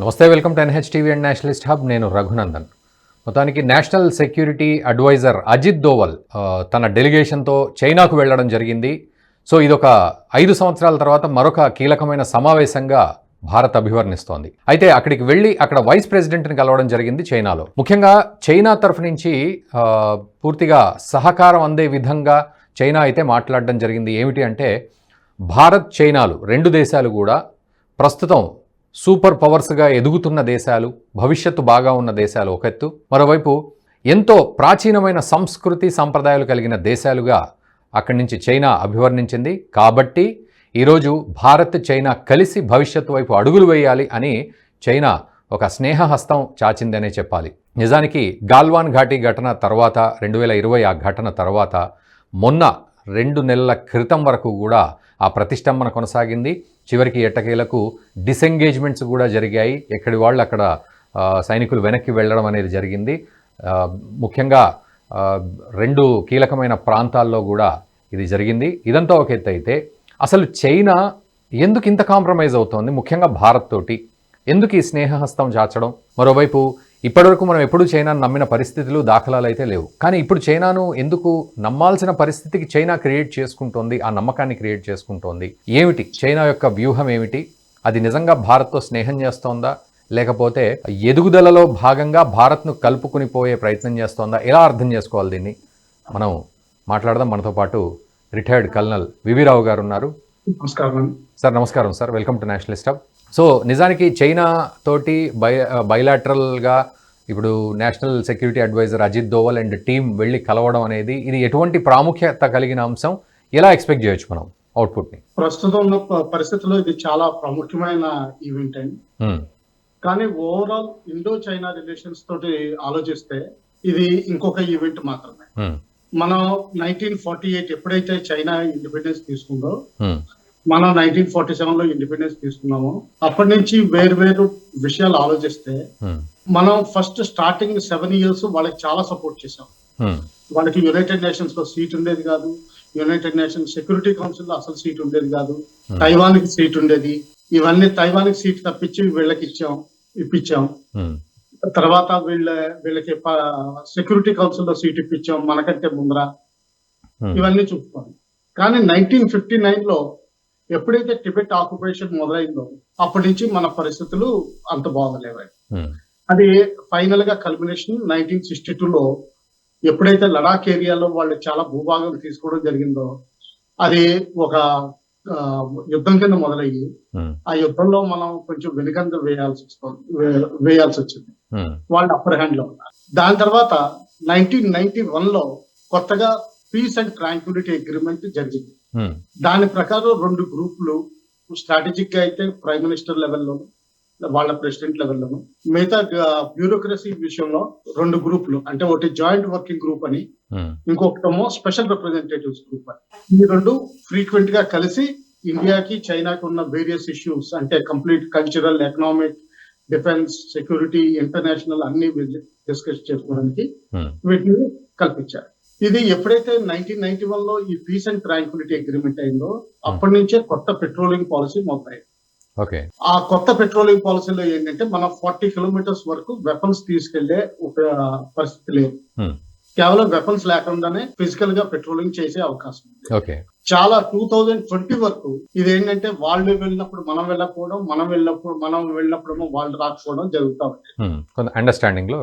నమస్తే welcome to NH TV and nationalist hub. నేను రఘునందన్. మొత్తానికి national security advisor Ajit Doval తన డెలిగేషన్తో చైనాకు వెళ్ళడం జరిగింది. సో ఇదొక ఐదు సంవత్సరాల తర్వాత మరొక కీలకమైన సమావేశంగా భారత్ అభివర్ణిస్తోంది. అయితే అక్కడికి వెళ్ళి అక్కడ వైస్ ప్రెసిడెంట్ని కలవడం జరిగింది చైనాలో. ముఖ్యంగా చైనా తరఫు నుంచి పూర్తిగా సహకారం అందే విధంగా చైనా అయితే మాట్లాడడం జరిగింది. ఏమిటి అంటే భారత్ చైనాలు రెండు దేశాలు కూడా ప్రస్తుతం సూపర్ పవర్స్గా ఎదుగుతున్న దేశాలు భవిష్యత్తు బాగా ఉన్న దేశాలు ఒక ఎత్తు. మరోవైపు ఎంతో ప్రాచీనమైన సంస్కృతి సంప్రదాయాలు కలిగిన దేశాలుగా అక్కడి నుంచి చైనా అభివర్ణించింది. కాబట్టి ఈరోజు భారత్ చైనా కలిసి భవిష్యత్తు వైపు అడుగులు వేయాలి అని చైనా ఒక స్నేహహస్తం చాచిందనే చెప్పాలి. నిజానికి గాల్వాన్ ఘాటీ ఘటన తర్వాత రెండు వేల ఇరవై ఆ ఘటన తర్వాత మొన్న రెండు నెలల క్రితం వరకు కూడా ఆ ప్రతిష్టంభన కొనసాగింది. చివరికి ఎట్టకేలకు డిసెంగేజ్మెంట్స్ కూడా జరిగాయి. ఎక్కడి వాళ్ళు అక్కడ సైనికులు వెనక్కి వెళ్ళడం అనేది జరిగింది. ముఖ్యంగా రెండు కీలకమైన ప్రాంతాల్లో కూడా ఇది జరిగింది. ఇదంతా ఒక ఎత్తు అయితే అసలు చైనా ఎందుకు ఇంత కాంప్రమైజ్ అవుతోంది? ముఖ్యంగా భారత్ తోటి. ఎందుకు ఈ స్నేహహస్తం చాచడం? మరోవైపు ఇప్పటివరకు మనం ఎప్పుడూ చైనాను నమ్మిన పరిస్థితులు దాఖలాలు అయితే లేవు. కానీ ఇప్పుడు చైనాను ఎందుకు నమ్మాల్సిన పరిస్థితికి చైనా క్రియేట్ చేసుకుంటోంది ఆ నమ్మకాన్ని క్రియేట్ చేసుకుంటోంది? ఏమిటి? చైనా యొక్క వ్యూహం ఏమిటి? అది నిజంగా భారత్తో స్నేహం చేస్తోందా? లేకపోతే ఎదుగుదలలో భాగంగా భారత్ను కలుపుకుని పోయే ప్రయత్నం చేస్తోందా? ఎలా అర్థం చేసుకోవాలి దీన్ని? మనం మాట్లాడదాం. మనతో పాటు రిటైర్డ్ కల్నల్ వివిరావు గారు ఉన్నారు. నమస్కారం. సార్ నమస్కారం sir. Welcome to nationalist hub. So నిజానికి చైనా తోటి బై బైలాటరల్గా ఇప్పుడు national security advisor Ajit Doval and team వెళ్ళి కలవడం అనేది ఇది ఎటువంటి ప్రాముఖ్యత కలిగిన అంశం? ఎలా ఎక్స్పెక్ట్ చేయొచ్చు మనం అవుట్పుట్ని? ప్రస్తుతం ఉన్న పరిస్థితుల్లో ఇది చాలా ప్రాముఖ్యమైన ఈవెంట్ అండి. కానీ ఓవరాల్ ఇండో చైనా రిలేషన్స్ తోటి ఆలోచిస్తే ఇది ఇంకొక ఈవెంట్ మాత్రమే. మనం నైన్టీన్ ఫార్టీ ఎయిట్ ఎప్పుడైతే చైనా ఇండిపెండెన్స్ తీసుకుందో మనం నైన్టీన్ ఫార్టీ సెవెన్లో ఇండిపెండెన్స్ తీసుకున్నాము అప్పటి నుంచి వేరు వేరు విషయాలు ఆలోచిస్తే మనం ఫస్ట్ స్టార్టింగ్ సెవెన్ ఇయర్స్ వాళ్ళకి చాలా సపోర్ట్ చేసాం వాళ్ళకి యునైటెడ్ నేషన్స్లో సీట్ ఉండేది కాదు. యునైటెడ్ నేషన్స్ సెక్యూరిటీ కౌన్సిల్లో అసలు సీట్ ఉండేది కాదు. తైవాన్కి సీట్ ఉండేది. ఇవన్నీ తైవాన్కి సీట్ తప్పించి వీళ్ళకి ఇచ్చాం ఇప్పించాం. తర్వాత వీళ్ళ వీళ్ళకి సెక్యూరిటీ కౌన్సిల్లో సీట్ ఇప్పించాం మనకంటే ముందర. ఇవన్నీ చూసుకోండి కానీ నైన్టీన్ ఫిఫ్టీ నైన్లో ఎప్పుడైతే టిబెట్ ఆక్యుపేషన్ మొదలైందో అప్పటి నుంచి మన పరిస్థితులు అంత బాగలేవు. అది ఫైనల్గా కల్మినేషన్ నైన్టీన్ సిక్స్టీ టూ లో ఎప్పుడైతే లడాక్ ఏరియాలో వాళ్ళు చాలా భూభాగం తీసుకోవడం జరిగిందో అది ఒక యుద్ధం కింద మొదలయ్యి ఆ యుద్ధంలో మనం కొంచెం వెనుకంద వేయాల్సి వస్తుంది వేయాల్సి వచ్చింది. వాళ్ళు అప్పర్ హ్యాండ్లో ఉన్నారు. దాని తర్వాత నైన్టీన్ నైన్టీ వన్లో కొత్తగా పీస్ అండ్ ట్రాంక్విలిటీ అగ్రిమెంట్ జరిగింది. దాని ప్రకారం రెండు గ్రూపులు స్ట్రాటజిక్గా అయితే ప్రైమ్ మినిస్టర్ లెవెల్లోను వాళ్ళ ప్రెసిడెంట్ లెవెల్లోను. మిగతా బ్యూరోక్రసీ విషయంలో రెండు గ్రూపులు. అంటే ఒకటి జాయింట్ వర్కింగ్ గ్రూప్ అని ఇంకొకటేమో స్పెషల్ రిప్రజెంటేటివ్స్ గ్రూప్ అని. ఈ రెండు ఫ్రీక్వెంట్గా కలిసి ఇండియాకి చైనాకి ఉన్న వేరియస్ ఇష్యూస్ అంటే complete cultural economic defence security international అన్ని డిస్కస్ చేసుకోవడానికి వీటిని కల్పించారు. ఇది ఎప్పుడైతే నైన్టీన్ నైన్టీ వన్లో ఈ పీస్ అండ్ ట్రాంక్విలిటీ అగ్రిమెంట్ అయిందో అప్పటి నుంచే కొత్త పెట్రోలింగ్ పాలసీ మొదలైంది. ఆ కొత్త పెట్రోలింగ్ పాలసీలో ఏంటంటే మనం ఫార్టీ కిలోమీటర్స్ వరకు వెపన్స్ తీసుకెళ్ళే ఒక పరిస్థితి లేదు. కేవలం వెపన్స్ లేకుండానే ఫిజికల్గా పెట్రోలింగ్ చేసే అవకాశం ఉంది. ఓకే. చాలా టూ థౌజండ్ ట్వంటీ వరకు ఇది ఏంటంటే వాళ్ళు వెళ్ళినప్పుడు మనం వెళ్ళకపోవడం మనం వెళ్ళినప్పుడు మనం వెళ్ళినప్పుడేమో వాళ్ళు రాకపోవడం జరుగుతూ ఉంది. అండర్స్టాండింగ్లో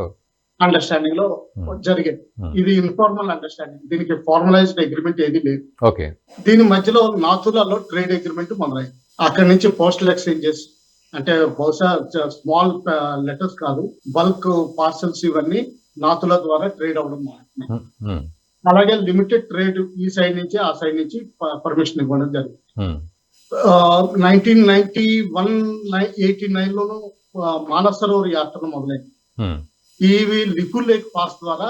అండర్స్టాండింగ్లో జరిగేది. ఇది ఇన్ఫార్మల్ అండర్స్టాండింగ్ దీనికి ఫార్మలైజ్డ్ అగ్రిమెంట్ ఏది లేదు. ఓకే. దీని మధ్యలో నాతులలో ట్రేడ్ అగ్రిమెంట్ మొదలైంది. అక్కడి నుంచి పోస్టల్ ఎక్స్చేంజెస్ అంటే బహుశా స్మాల్ లెటర్స్ కాదు బల్క్ పార్సల్స్ ఇవన్నీ నాతుల ద్వారా ట్రేడ్ అవ్వడం అలాగే లిమిటెడ్ ట్రేడ్ ఈ సైడ్ నుంచి ఆ సైడ్ నుంచి పర్మిషన్ ఇవ్వడం జరిగింది. Nineteen ninety one eighty nine లోను ఆ, మానస సరోవర్ యాత్ర మొదలైంది ఇవి లిపుల్ లేక్ పాస్ ద్వారా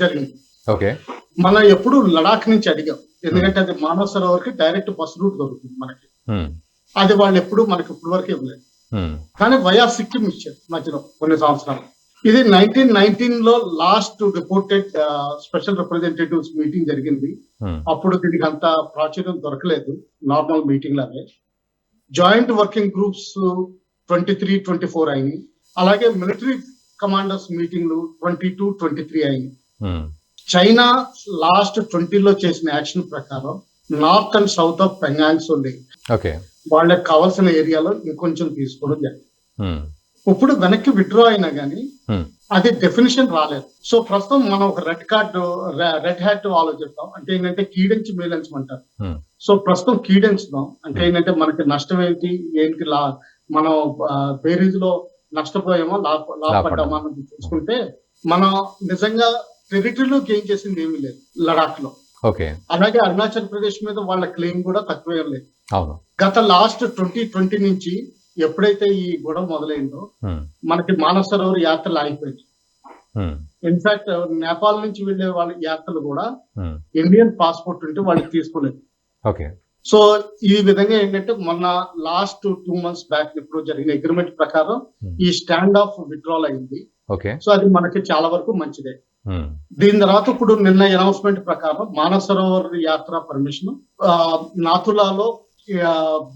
జరిగింది. ఓకే. మనం ఎప్పుడు లడాక్ నుంచి అడిగాం. ఎందుకంటే అది మానవ సరోవర్కి డైరెక్ట్ బస్ రూట్ దొరుకుతుంది మనకి. అది వాళ్ళు ఎప్పుడు మనకి ఇప్పటి వరకు ఇవ్వలేదు. కానీ వయా సిక్కిం ఇచ్చారు మధ్యలో కొన్ని సంవత్సరాలు. ఇది నైన్టీన్ నైన్టీన్లో last reported special representatives meeting జరిగింది. అప్పుడు దీనికి అంత ప్రాచుర్యం దొరకలేదు నార్మల్ మీటింగ్ లాగే. Joint working groups twenty three twenty four అయినాయి. అలాగే మిలిటరీ కమాండర్స్ మీటింగ్లు ట్వంటీ టూ ట్వంటీ త్రీ అయినాయి చైనా లాస్ట్ ట్వంటీలో చేసిన యాక్షన్ ప్రకారం నార్త్ అండ్ సౌత్ ఆఫ్ పెంగాంగ్స్ ఉంది ఓకే వాళ్ళకి కావాల్సిన ఏరియాలో ఇంకొంచెం తీసుకోవడం జరిగింది. ఇప్పుడు వెనక్కి విత్డ్రా అయినా కానీ అది డెఫినేషన్ రాలేదు. సో ప్రస్తుతం మనం ఒక రెడ్ కార్డు రెడ్ హ్యాట్ ఆలోచిస్తాం అంటే ఏంటంటే కీడించి మేలించమంటారు సో ప్రస్తుతం కీడించుదాం అంటే ఏంటంటే మనకి నష్టం ఏంటి ఏంటి లా మనం బేరీజ్లో నష్టపోయామో లాభ లాభపడ్డామా అన్నది చూసుకుంటే మనం నిజంగా టెరిటరీలో గెయిన్ చేసింది ఏమీ లేదు. లడాక్లో ఓకే. అలాగే అరుణాచల్ ప్రదేశ్ మీద వాళ్ళ క్లెయిమ్ కూడా తక్కువే లేదు అవును. గత లాస్ట్ ట్వంటీ ట్వంటీ నుంచి ఎప్పుడైతే ఈ గొడవ మొదలైందో మనకి మానస సరోవర్ యాత్రలు ఆగిపోయింది. ఇన్ఫాక్ట్ నేపాల్ నుంచి వెళ్ళే వాళ్ళ యాత్రలు కూడా ఇండియన్ పాస్పోర్ట్ ఉంటే వాళ్ళకి తీసుకోలేదు. ఓకే. సో ఈ విధంగా ఏంటంటే మొన్న లాస్ట్ టూ మంత్స్ బ్యాక్ ఇప్పుడు జరిగిన అగ్రిమెంట్ ప్రకారం. ఈ స్టాండ్ ఆఫ్ విత్డ్రాల్ అయింది. ఓకే. సో అది మనకి చాలా వరకు మంచిదే. దీని తర్వాత ఇప్పుడు నిన్న అనౌన్స్మెంట్ ప్రకారం మానస Sarovar Yatra permission నాథులాలో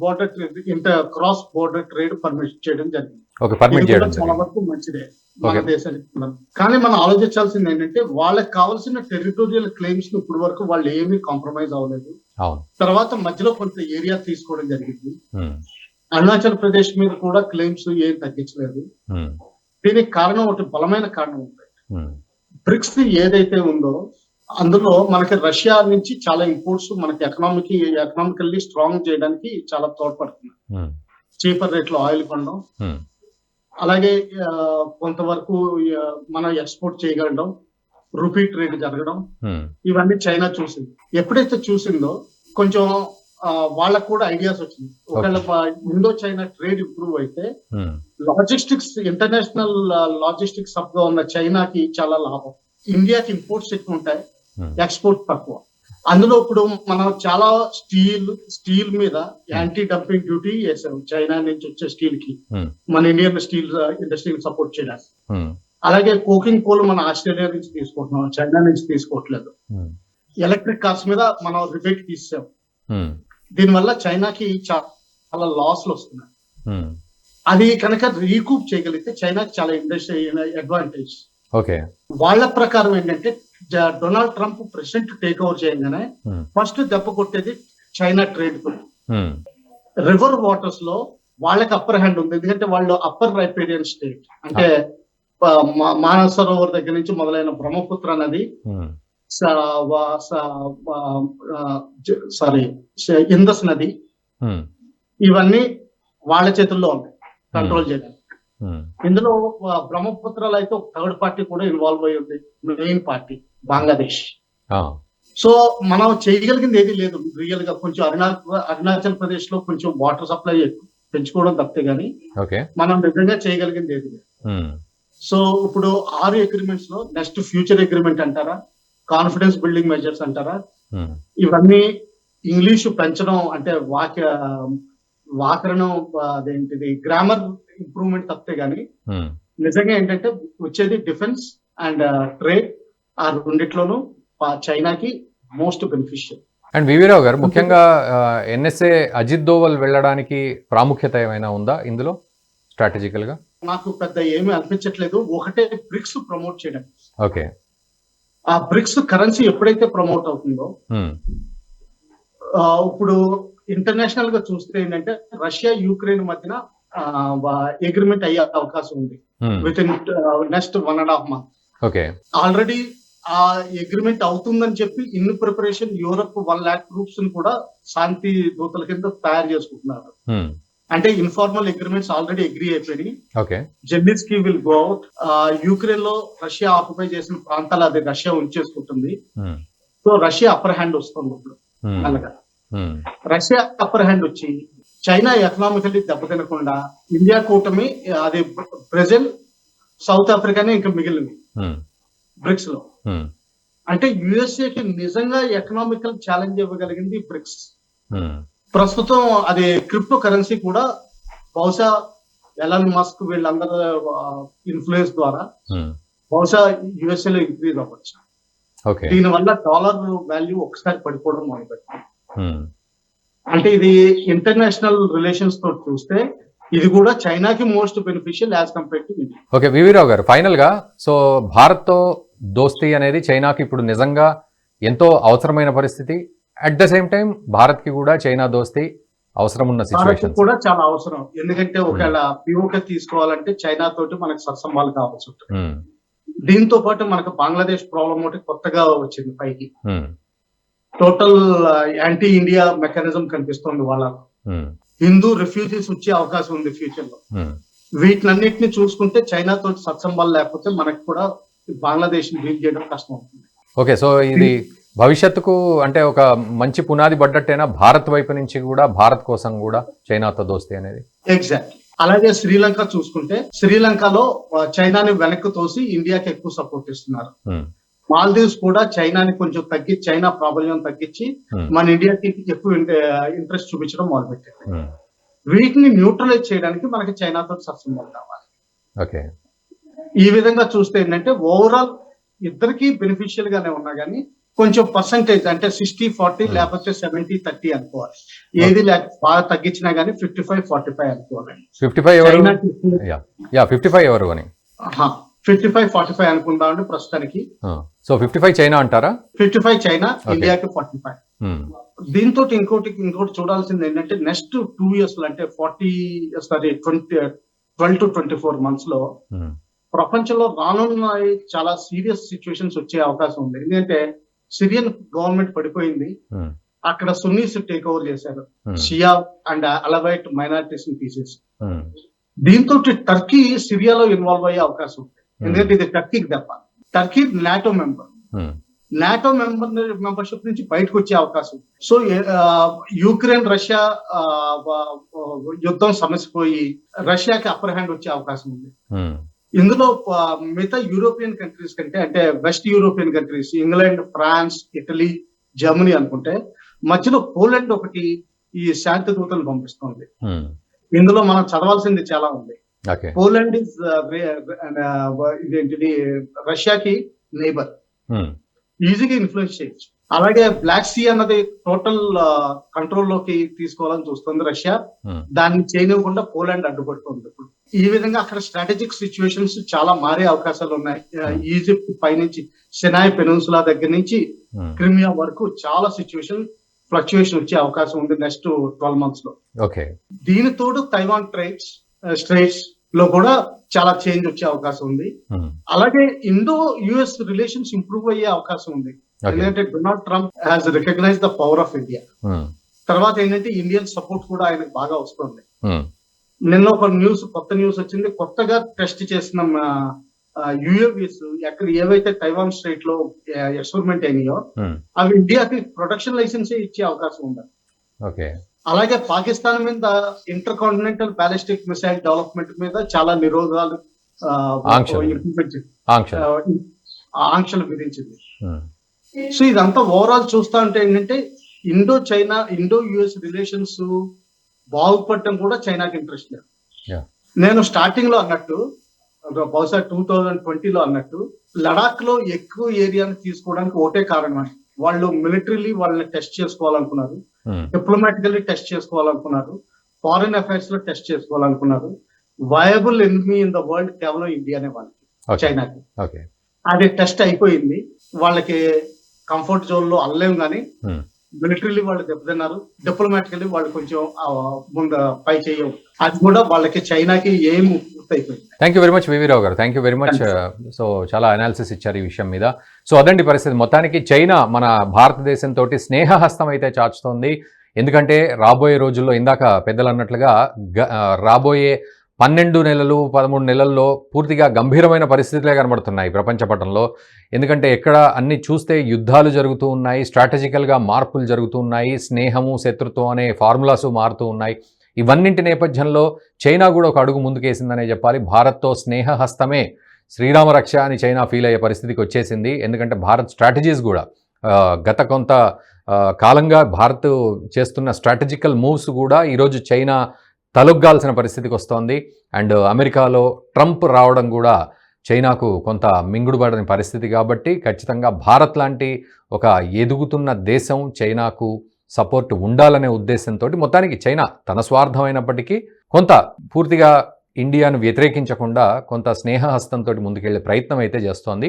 border trade inter cross border trade permission చేయడం జరిగింది. చాలా. వరకు మంచిదే మన. దేశానికి. కానీ మనం ఆలోచించాల్సింది ఏంటంటే వాళ్ళకి కావాల్సిన టెరిటోరియల్ క్లెయిమ్స్ ఇప్పుడు వరకు వాళ్ళు ఏమీ కాంప్రమైజ్ అవ్వలేదు. తర్వాత మధ్యలో కొంత ఏరియా తీసుకోవడం జరిగింది. ఉమ్, అరుణాచల్ ప్రదేశ్ మీద కూడా క్లెయిమ్స్ ఏం తగ్గించలేదు. ఉమ్, దీనికి కారణం ఒకటి బలమైన కారణం ఉంది. బ్రిక్స్ ఏదైతే ఉందో అందులో మనకి రష్యా నుంచి చాలా ఇంపోర్ట్స్ మనకి ఎకనామిక్ ఎకనామికల్లీ స్ట్రాంగ్ చేయడానికి చాలా తోడ్పడుతుంది. చీపర్ రేట్లో ఆయిల్ కొనడం. అలాగే కొంతవరకు మనం ఎక్స్పోర్ట్ చేయగలడం రూపీ ట్రేడ్ జరగడం. ఇవన్నీ చైనా చూసింది. ఎప్పుడైతే చూసిందో కొంచెం వాళ్ళకు కూడా ఐడియాస్ వచ్చింది. ఒకవేళ ఇండో చైనా ట్రేడ్ ఇంప్రూవ్ అయితే లాజిస్టిక్స్ ఇంటర్నేషనల్ లాజిస్టిక్స్ హబ్గా ఉన్న చైనాకి చాలా లాభం. ఇండియాకి ఇంపోర్ట్స్ ఎక్కువ ఉంటాయి ఎక్స్పోర్ట్ తక్కువ. అందులో ఇప్పుడు మనం చాలా స్టీల్ స్టీల్ మీద యాంటీ డంపింగ్ డ్యూటీ వేసాం చైనా నుంచి వచ్చే స్టీల్కి ఉమ్, మన ఇండియన్ స్టీల్ ఇండస్ట్రీని సపోర్ట్ చేయడానికి. ఉమ్, అలాగే కోకింగ్ కోల్ మన ఆస్ట్రేలియా నుంచి తీసుకుంటున్నాం చైనా నుంచి తీసుకోవట్లేదు. ఎలక్ట్రిక్ కార్స్ మీద మనం రిబేట్ తీసాం. దీనివల్ల చైనాకి చాలా లాస్లు వస్తున్నాయి. అది కనుక రీకూప్ చేయగలిగితే చైనాకి చాలా ఇండస్ట్రీ అడ్వాంటేజ్. ఓకే. వాళ్ళ ప్రకారం ఏంటంటే Donald Trump president take over చేయగానే ఫస్ట్ దెబ్బ కొట్టేది చైనా ట్రేడ్ ఉమ్, రివర్ వాటర్స్లో వాళ్ళకి అప్పర్ హ్యాండ్ ఉంది. ఎందుకంటే వాళ్ళు అప్పర్ రైపేరియన్ స్టేట్. అంటే ఆ, మా- మానస సరోవర్ దగ్గర నుంచి మొదలైన బ్రహ్మపుత్ర నది సారీ ఇందస్ నది. ఇవన్నీ వాళ్ళ చేతుల్లో ఉన్నాయి కంట్రోల్ చేయడానికి. ఇందులో బ్రహ్మపుత్రలో అయితే ఒక థర్డ్ పార్టీ కూడా ఇన్వాల్వ్ అయి ఉంది. Main party Bangladesh. సో మనం చేయగలిగింది ఏది లేదు. రియల్గా కొంచెం అరుణాచల్ అరుణాచల్ ప్రదేశ్లో కొంచెం వాటర్ సప్లై పెంచుకోవడం తప్పితే గానీ ఓకే. మనం నిజంగా చేయగలిగింది ఏది లేదు. సో ఇప్పుడు ఆరు అగ్రిమెంట్స్లో నెక్స్ట్ ఫ్యూచర్ అగ్రిమెంట్ అంటారా? కాన్ఫిడెన్స్ బిల్డింగ్ మెజర్స్ అంటారా? ఉమ్, ఇవన్నీ ఇంగ్లీషు పెంచడం అంటే వాక్య వ్యాకరణం అదేంటిది గ్రామర్ ఇంప్రూవ్మెంట్ తప్పితే గానీ ఉమ్, నిజంగా ఏంటంటే వచ్చేది డిఫెన్స్ అండ్ ట్రేడ్ ఆ రెండిట్లోనూ చైనాకి మోస్ట్ బెనిఫిషియల్. అండ్ వివిరావు గారు ముఖ్యంగా ఎన్ఎస్ఏ అజిత్ దోవల్ వెళ్ళడానికి ప్రాముఖ్యత ఏమైనా ఉందా ఇందులో స్ట్రాటజికల్గా నాకు పెద్ద ఏమీ అనిపించట్లేదు. ఒకటే బ్రిక్స్ ప్రమోట్ చేయడం. ఓకే. ఆ బ్రిక్స్ కరెన్సీ ఎప్పుడైతే ప్రమోట్ అవుతుందో ఇప్పుడు ఇంటర్నేషనల్గా చూస్తే ఏంటంటే రష్యా యూక్రెయిన్ మధ్యన అగ్రిమెంట్ అయ్యే అవకాశం ఉంది. With in next one and half month okay. Already ఆ అగ్రిమెంట్ అవుతుందని చెప్పి in preparation Europe one lakh ట్రూప్స్ని కూడా శాంతి దూతల కింద తయారు చేసుకుంటున్నారు. అంటే ఇన్ఫార్మల్ అగ్రిమెంట్స్ ఆల్రెడీ అగ్రీ అయిపోయినాయి. Okay Zelensky will go out యూక్రెయిన్లో Russia occupy చేసిన ప్రాంతాలు అది రష్యా ఉంచేసుకుంటుంది. సో రష్యా అప్పర్ హ్యాండ్ వస్తుంది ఇప్పుడు మెల్లగా ఉమ్, రష్యా అప్పర్ హ్యాండ్ వచ్చి చైనా ఎకనామికల్లీ దెబ్బతినకుండా ఇండియా కూటమి అది బ్రెజిల్ సౌత్ ఆఫ్రికానే ఇంకా మిగిలింది. బ్రిక్స్లో. ఉమ్, అంటే యుఎస్ఏ కి నిజంగా ఎకనామికల్ ఛాలెంజ్ ఇవ్వగలిగింది బ్రిక్స్ ప్రస్తుతం అది క్రిప్టో కరెన్సీ కూడా బహుశా ఎలన్ మస్క్ వీళ్ళందరూ ఇన్ఫ్లుయెన్స్ ద్వారా ఉమ్, బహుశా యుఎస్ఏ లో ఇంక్రీజ్ అవ్వచ్చు. దీని వల్ల డాలర్ వాల్యూ ఒకసారి పడిపోవడం మొదలుపెట్టింది. ఉమ్, అంటే ఇది ఇంటర్నేషనల్ రిలేషన్స్తో చూస్తే ఇది కూడా చైనాకి most beneficial as compare to okay V V Rao గారు ఫైనల్గా సో భారత్తో దోస్తీ అనేది చైనాకి ఇప్పుడు నిజంగా ఎంతో అవసరమైన పరిస్థితి. అట్ ద సేమ్ టైం భారత్కి కూడా చైనా దోస్తీ అవసరం ఉన్న భారత్ సిచ్యువేషన్ కూడా చాలా అవసరం. ఎందుకంటే ఒకవేళ పిఓకే తీసుకోవాలంటే చైనా తోటి మనకు సత్సంబాలు కావాల్సి ఉంటుంది. దీంతో పాటు మనకు బంగ్లాదేశ్ ప్రాబ్లం ఒకటి కొత్తగా వచ్చింది పైకి. టోటల్ యాంటీ ఇండియా మెకానిజం కనిపిస్తుంది వాళ్ళ హిందూ రిఫ్యూజీస్ వచ్చే అవకాశం ఉంది ఫ్యూచర్లో వీటినన్నిటిని చూసుకుంటే చైనా తోటి సత్సంబాలు లేకపోతే మనకు కూడా బంగ్లాదేశ్ డీల్ చేయడం కష్టం అవుతుంది. ఓకే సో ఇది భవిష్యత్తుకు అంటే ఒక మంచి పునాది పడ్డట్టేనా? భారత్ వైపు నుంచి కూడా భారత్ కోసం కూడా చైనాతో దోస్తీ అనేది? ఎగ్జాక్ట్లీ అలాగే శ్రీలంక చూసుకుంటే శ్రీలంకలో చైనాని వెనక్కి తోసి ఇండియాకి ఎక్కువ సపోర్ట్ ఇస్తున్నారు. మాల్దీవ్స్ కూడా చైనాని కొంచెం తగ్గి చైనా ప్రాబల్యం తగ్గించి మన ఇండియాకి ఎక్కువ ఇంట్రెస్ట్ చూపించడం మొదలుపెట్టారు. ఉమ్, వీటిని న్యూట్రలైజ్ చేయడానికి మనకి చైనాతో సత్సంబంధం కావాలి. ఓకే. ఈ విధంగా చూస్తే ఏంటంటే ఓవరాల్ ఇద్దరికి బెనిఫిషియల్ గానే ఉన్నా కానీ కొంచెం పర్సంటేజ్ అంటే సిక్స్టీ ఫార్టీ Hmm. లేకపోతే సెవెంటీ థర్టీ అనుకోవాలి. ఏది లేక బాగా తగ్గించినా కానీ ఫిఫ్టీ ఫైవ్ ఫార్టీ ఫైవ్ అనుకోవాలి ఫిఫ్టీ ఫైవ్ ఎవరు ఫిఫ్టీ ఫైవ్ ఎవరు అని? ఫిఫ్టీ ఫైవ్ ఫార్టీ ఫైవ్ అనుకుందాం అంటే ప్రస్తుతానికి. సో ఫిఫ్టీ ఫైవ్ చైనా అంటారా? Fifty five China. ఇండియాకి ఫార్టీ ఫైవ్ దీంతో ఇంకోటి ఇంకోటి చూడాల్సింది ఏంటంటే నెక్స్ట్ టూ ఇయర్స్లో అంటే forty sorry twenty twelve to twenty four మంత్స్లో ఉమ్, ప్రపంచంలో రానున్న చాలా సీరియస్ సిచ్యువేషన్స్ వచ్చే అవకాశం ఉంది. ఎందుకంటే సిరియన్ గవర్నమెంట్ పడిపోయింది. అక్కడ సున్నీస్ టేక్ ఓవర్ చేశారు. షియా అండ్ అలవైట్ మైనారిటీస్ తీసేసి. ఉమ్, దీంతో టర్కీ సిరియాలో ఇన్వాల్వ్ అయ్యే అవకాశం ఉంది. ఎందుకంటే ఇది టర్కీకి దెబ్బ Turkey NATO member NATO member membership నుంచి బయటకు వచ్చే అవకాశం. సో యుక్రెయిన్ రష్యా యుద్ధం సమసిపోయి రష్యాకి అప్పర్ హ్యాండ్ వచ్చే అవకాశం ఉంది. ఇందులో మిగతా యూరోపియన్ కంట్రీస్ కంటే అంటే west European countries England France Italy Germany అనుకుంటే మధ్యలో పోలాండ్ ఒకటి ఈ శాంతి దూతలు పంపిస్తుంది. ఉమ్, ఇందులో మనం చదవాల్సింది చాలా ఉంది. పోలాండ్ ఇస్ ఇదేంటిది? రష్యాకి నేబర్ ఈజీగా ఇన్ఫ్లుయెన్స్ చేయొచ్చు. అలాగే బ్లాక్ సీ అన్నది టోటల్ కంట్రోల్లోకి తీసుకోవాలని చూస్తుంది రష్యా. దాన్ని చేయనివ్వకుండా పోలాండ్ అడ్డుపడుతుంది. ఇప్పుడు ఈ విధంగా అక్కడ స్ట్రాటజిక్ సిచ్యువేషన్స్ చాలా మారే అవకాశాలు ఉన్నాయి. ఈజిప్ట్ పైనుంచి సెనాయ్ పెనున్సులా దగ్గర నుంచి క్రిమియా వరకు చాలా సిచ్యువేషన్ ఫ్లక్చుయేషన్ వచ్చే అవకాశం ఉంది నెక్స్ట్ ట్వెల్వ్ మంత్స్లో. ఓకే. దీని తోడు తైవాన్ ట్రైట్స్ స్ట్రైట్స్లో కూడా చాలా చేంజ్ వచ్చే అవకాశం ఉంది. అలాగే ఇండో యుఎస్ రిలేషన్స్ ఇంప్రూవ్ అయ్యే అవకాశం ఉంది. ఎందుకంటే Donald Trump has recognise the power of India తర్వాత ఏంటంటే ఇండియన్ సపోర్ట్ కూడా ఆయనకు బాగా వస్తుంది. ఉమ్, నిన్న ఒక న్యూస్ కొత్త న్యూస్ వచ్చింది. కొత్తగా టెస్ట్ చేసిన యుఏవిస్ ఎక్కడ ఏవైతే తైవాన్ స్టేట్లో ఎక్స్పెరిమెంట్ అయినాయో ఉమ్, అవి ఇండియాకి ప్రొటెక్షన్ లైసెన్స్ ఇచ్చే అవకాశం ఉంది అలాగే పాకిస్తాన్ మీద inter continental ballistic missile development మీద చాలా నిరోధాలు ఆంక్షలు. విధించింది. ఉమ్, సో ఇదంతా ఓవరాల్ చూస్తా ఉంటే ఏంటంటే Indo China Indo US relations బాగుపడటం కూడా చైనాకి ఇంట్రెస్ట్ లేదు. నేను స్టార్టింగ్లో అన్నట్టు బహుశా టూ థౌజండ్ ట్వంటీలో అన్నట్టు లడాక్లో ఎక్కువ ఏరియాని తీసుకోవడానికి ఒకటే కారణం వాళ్ళు మిలిటరీలీ వాళ్ళని టెస్ట్ చేసుకోవాలనుకున్నారు. డిప్లొమాటికల్లీ టెస్ట్ చేసుకోవాలనుకున్నారు. ఫారిన్ అఫైర్స్లో test చేసుకోవాలనుకున్నారు. Viable enemy in the world కేవలం ఇండియానే వాళ్ళకి. చైనాకి అది టెస్ట్ అయిపోయింది. వాళ్ళకి కంఫర్ట్ జోన్లో అల్లేం కానీ ఉమ్, మిలిటరీలీ వాళ్ళు దెబ్బతిన్నారు. డిప్లొమాటికల్లీ వాళ్ళు కొంచెం ముందు పై చేయవు. అది కూడా వాళ్ళకి చైనాకి ఏం thank you very much V V Rao గారు. Thank you very much so చాలా అనాలిసిస్ ఇచ్చారు ఈ విషయం మీద. సో అదండి పరిస్థితి. మొత్తానికి చైనా మన భారతదేశంతో స్నేహహస్తం అయితే చాచుతోంది ఎందుకంటే రాబోయే రోజుల్లో ఇందాక పెద్దలు అన్నట్లుగా రాబోయే పన్నెండు నెలలు పదమూడు నెలల్లో పూర్తిగా గంభీరమైన పరిస్థితులే కనబడుతున్నాయి ప్రపంచ పటంలో ఎందుకంటే ఎక్కడ అన్ని చూస్తే యుద్ధాలు జరుగుతూ ఉన్నాయి స్ట్రాటజికల్గా మార్పులు జరుగుతూ ఉన్నాయి స్నేహము శత్రుత్వం అనే ఫార్ములాస్ మారుతూ ఉన్నాయి. ఇవన్నింటి నేపథ్యంలో చైనా కూడా ఒక అడుగు ముందుకేసిందనే చెప్పాలి. భారత్తో స్నేహహస్తమే శ్రీరామ రక్ష అని చైనా ఫీల్ అయ్యే పరిస్థితికి వచ్చేసింది. ఎందుకంటే భారత్ స్ట్రాటజీస్ కూడా గత కొంత కాలంగా భారత్ చేస్తున్న స్ట్రాటజికల్ మూవ్స్ కూడా ఈరోజు చైనా తలొగ్గాల్సిన పరిస్థితికి వస్తోంది. అండ్ అమెరికాలో ట్రంప్ రావడం కూడా చైనాకు కొంత మింగుడుపడని పరిస్థితి కాబట్టి ఖచ్చితంగా భారత్ లాంటి ఒక ఎదుగుతున్న దేశం చైనాకు సపోర్ట్ ఉండాలనే ఉద్దేశంతో మొత్తానికి చైనా తన స్వార్థమైనప్పటికీ కొంత పూర్తిగా ఇండియాను వ్యతిరేకించకుండా కొంత స్నేహహస్తంతో ముందుకెళ్ళే ప్రయత్నం అయితే చేస్తోంది.